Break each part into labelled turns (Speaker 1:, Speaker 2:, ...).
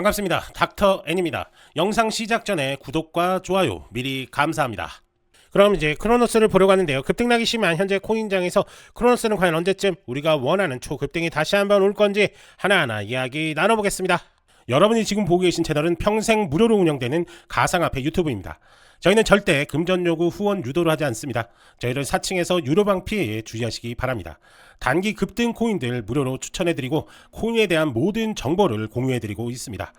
Speaker 1: 반갑습니다. 닥터 N입니다. 영상 시작 전에 구독과 좋아요 미리 감사합니다. 그럼 이제 크로노스를 보려고 하는데요. 급등락이 심한 현재 코인장에서 크로노스는 과연 언제쯤 우리가 원하는 초급등이 다시 한번 올 건지 하나하나 이야기 나눠보겠습니다. 여러분이 지금 보고 계신 채널은 평생 무료로 운영되는 가상화폐 유튜브입니다. 저희는 절대 금전 요구 후원 유도를 하지 않습니다. 저희를 사칭해서 유료방 피해에 주의하시기 바랍니다. 단기 급등 코인들 무료로 추천해드리고 코인에 대한 모든 정보를 공유해드리고 있습니다.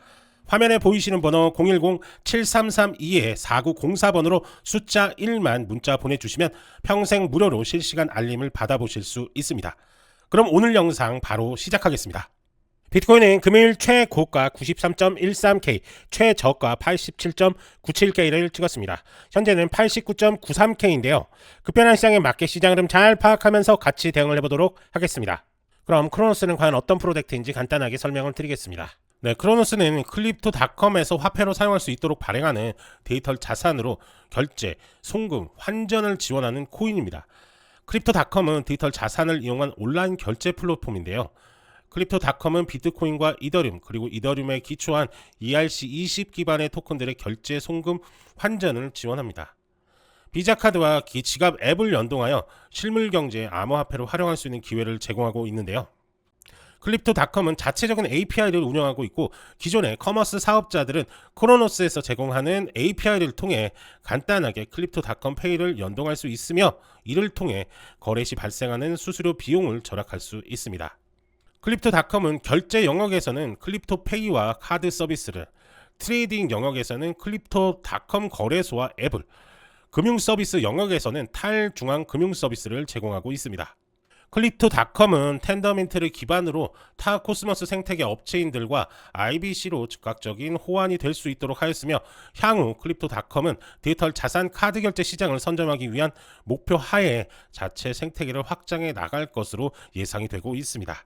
Speaker 1: 화면에 보이시는 번호 010-7332-4904번으로 숫자 1만 문자 보내주시면 평생 무료로 실시간 알림을 받아보실 수 있습니다. 그럼 오늘 영상 바로 시작하겠습니다. 비트코인은 금요일 최고가 93.13K, 최저가 87.97K를 찍었습니다. 현재는 89.93K인데요. 급변한 시장에 맞게 시장 흐름 잘 파악하면서 같이 대응을 해보도록 하겠습니다. 그럼 크로노스는 과연 어떤 프로젝트인지 간단하게 설명을 드리겠습니다. 네, 크로노스는 클립토닷컴에서 화폐로 사용할 수 있도록 발행하는 디지털 자산으로 결제, 송금, 환전을 지원하는 코인입니다. 크립토닷컴은 디지털 자산을 이용한 온라인 결제 플랫폼인데요. 클립토닷컴은 비트코인과 이더리움 그리고 이더리움에 기초한 ERC20 기반의 토큰들의 결제, 송금, 환전을 지원합니다. 비자 카드와 기- 지갑 앱을 연동하여 실물 경제 암호화폐로 활용할 수 있는 기회를 제공하고 있는데요. 클립토닷컴은 자체적인 API를 운영하고 있고 기존의 커머스 사업자들은 크로노스에서 제공하는 API를 통해 간단하게 클립토닷컴 페이를 연동할 수 있으며 이를 통해 거래 시 발생하는 수수료 비용을 절약할 수 있습니다. 클립토닷컴은 결제 영역에서는 클립토페이와 카드 서비스를, 트레이딩 영역에서는 클립토닷컴 거래소와 앱을, 금융 서비스 영역에서는 탈중앙 금융 서비스를 제공하고 있습니다. 클립토닷컴은 텐더민트를 기반으로 타 코스모스 생태계 업체인들과 IBC로 즉각적인 호환이 될 수 있도록 하였으며 향후 클립토닷컴은 디지털 자산 카드 결제 시장을 선점하기 위한 목표 하에 자체 생태계를 확장해 나갈 것으로 예상이 되고 있습니다.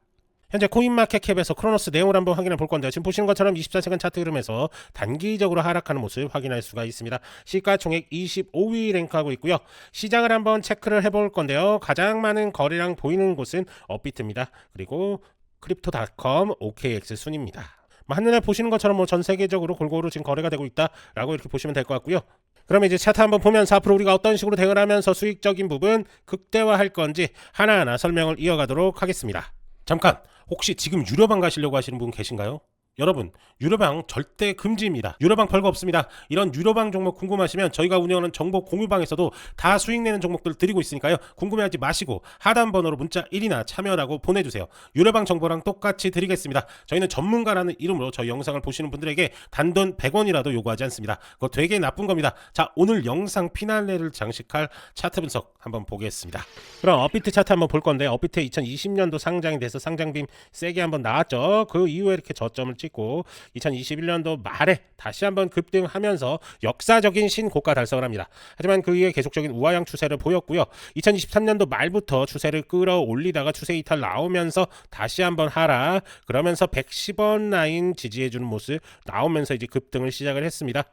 Speaker 1: 현재 코인마켓캡에서 크로노스 내용을 한번 확인해 볼 건데요. 지금 보시는 것처럼 24시간 차트 흐름에서 단기적으로 하락하는 모습 확인할 수가 있습니다. 시가총액 25위 랭크하고 있고요. 시장을 한번 체크를 해볼 건데요. 가장 많은 거래량 보이는 곳은 업비트입니다. 그리고 크립토닷컴 OKX 순입니다. 뭐 한눈에 보시는 것처럼 뭐 전 세계적으로 골고루 지금 거래가 되고 있다라고 이렇게 보시면 될 것 같고요. 그러면 이제 차트 한번 보면서 앞으로 우리가 어떤 식으로 대응을 하면서 수익적인 부분 극대화할 건지 하나하나 설명을 이어가도록 하겠습니다. 잠깐 혹시 지금 유료방 가시려고 하시는 분 계신가요? 여러분 유료방 절대 금지입니다. 유료방 별거 없습니다. 이런 유료방 종목 궁금하시면 저희가 운영하는 정보 공유방에서도 다 수익 내는 종목들 드리고 있으니까요. 궁금해하지 마시고 하단 번호로 문자 1이나 참여라고 보내주세요. 유료방 정보랑 똑같이 드리겠습니다. 저희는 전문가라는 이름으로 저희 영상을 보시는 분들에게 단돈 100원이라도 요구하지 않습니다. 그거 되게 나쁜 겁니다. 자 오늘 영상 피날레를 장식할 차트 분석 한번 보겠습니다. 그럼 업비트 차트 한번 볼 건데 업비트 2020년도 상장이 돼서 상장빔 세게 한번 나왔죠. 그 이후에 이렇게 저점을 찍고 2021년도 말에 다시 한번 급등하면서 역사적인 신고가 달성을 합니다. 하지만 그 이후에 계속적인 우하향 추세를 보였고요. 2023년도 말부터 추세를 끌어올리다가 추세 이탈 나오면서 다시 한번 하락 그러면서 110원 라인 지지해주는 모습 나오면서 이제 급등을 시작을 했습니다.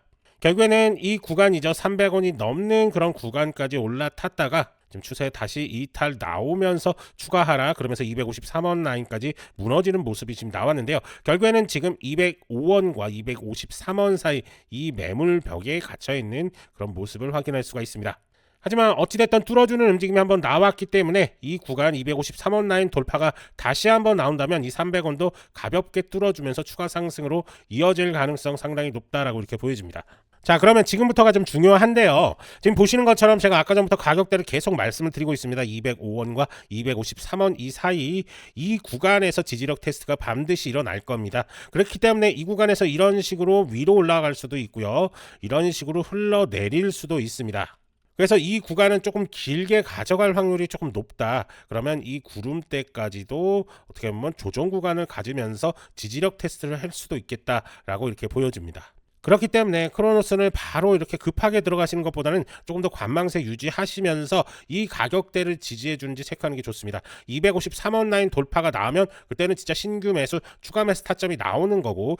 Speaker 1: 결국에는 이 구간이죠. 300원이 넘는 그런 구간까지 올라탔다가 지금 추세 다시 이탈 나오면서 추가 하락 그러면서 253원 라인까지 무너지는 모습이 지금 나왔는데요. 결국에는 지금 205원과 253원 사이 이 매물 벽에 갇혀 있는 그런 모습을 확인할 수가 있습니다. 하지만 어찌됐든 뚫어주는 움직임이 한번 나왔기 때문에 이 구간 253원 라인 돌파가 다시 한번 나온다면 이 300원도 가볍게 뚫어주면서 추가 상승으로 이어질 가능성 상당히 높다라고 이렇게 보여집니다. 자 그러면 지금부터가 좀 중요한데요. 지금 보시는 것처럼 제가 아까 전부터 가격대를 계속 말씀을 드리고 있습니다. 205원과 253원 이 사이 이 구간에서 지지력 테스트가 반드시 일어날 겁니다. 그렇기 때문에 이 구간에서 이런 식으로 위로 올라갈 수도 있고요. 이런 식으로 흘러내릴 수도 있습니다. 그래서 이 구간은 조금 길게 가져갈 확률이 조금 높다. 그러면 이 구름대까지도 어떻게 보면 조정 구간을 가지면서 지지력 테스트를 할 수도 있겠다라고 이렇게 보여집니다. 그렇기 때문에 크로노스를 바로 이렇게 급하게 들어가시는 것보다는 조금 더 관망세 유지하시면서 이 가격대를 지지해 주는지 체크하는 게 좋습니다. 253원 라인 돌파가 나오면 그때는 진짜 신규 매수 추가 매수 타점이 나오는 거고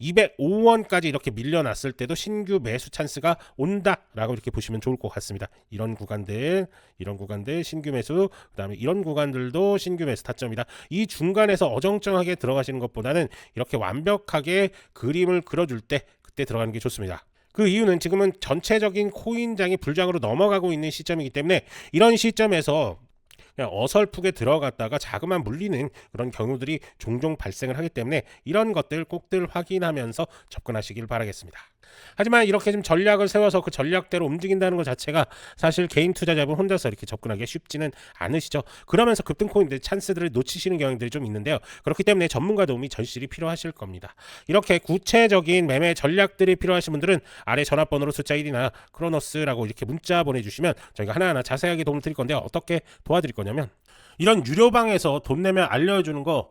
Speaker 1: 205원까지 이렇게 밀려났을 때도 신규 매수 찬스가 온다라고 이렇게 보시면 좋을 것 같습니다. 이런 구간들, 이런 구간들 신규 매수, 그다음에 이런 구간들도 신규 매수 타점이다. 이 중간에서 어정쩡하게 들어가시는 것보다는 이렇게 완벽하게 그림을 그려줄 때 그때 들어가는 게 좋습니다. 그 이유는 지금은 전체적인 코인장이 불장으로 넘어가고 있는 시점이기 때문에 이런 시점에서 그냥 어설프게 들어갔다가 자그만 물리는 그런 경우들이 종종 발생을 하기 때문에 이런 것들 꼭들 확인하면서 접근하시길 바라겠습니다. 하지만 이렇게 좀 전략을 세워서 그 전략대로 움직인다는 것 자체가 사실 개인 투자자분 혼자서 이렇게 접근하기 쉽지는 않으시죠. 그러면서 급등 코인들 찬스들을 놓치시는 경향들이 좀 있는데요. 그렇기 때문에 전문가 도움이 절실히 필요하실 겁니다. 이렇게 구체적인 매매 전략들이 필요하신 분들은 아래 전화번호로 숫자 1이나 크로노스라고 이렇게 문자 보내주시면 저희가 하나하나 자세하게 도움을 드릴 건데요. 어떻게 도와드릴 거냐면 이런 유료방에서 돈 내면 알려주는 거